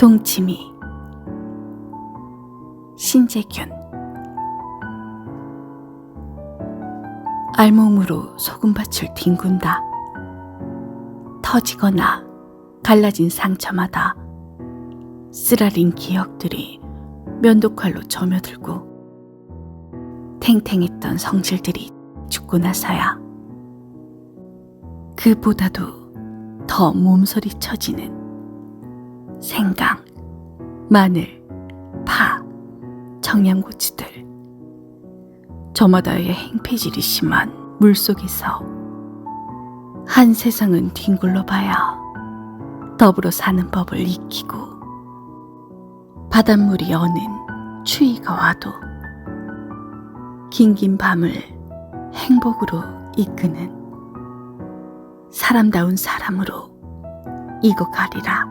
동치미 신재균 알몸으로 소금밭을 뒹군다. 터지거나 갈라진 상처마다 쓰라린 기억들이 면도칼로 점여들고 탱탱했던 성질들이 죽고 나서야 그보다도 더 몸서리 쳐지는 생강, 마늘, 파, 청양고추들 저마다의 행패질이 심한 물속에서 한 세상은 뒹굴러 봐야 더불어 사는 법을 익히고 바닷물이 어는 추위가 와도 긴긴 밤을 행복으로 이끄는 사람다운 사람으로 익어가리라.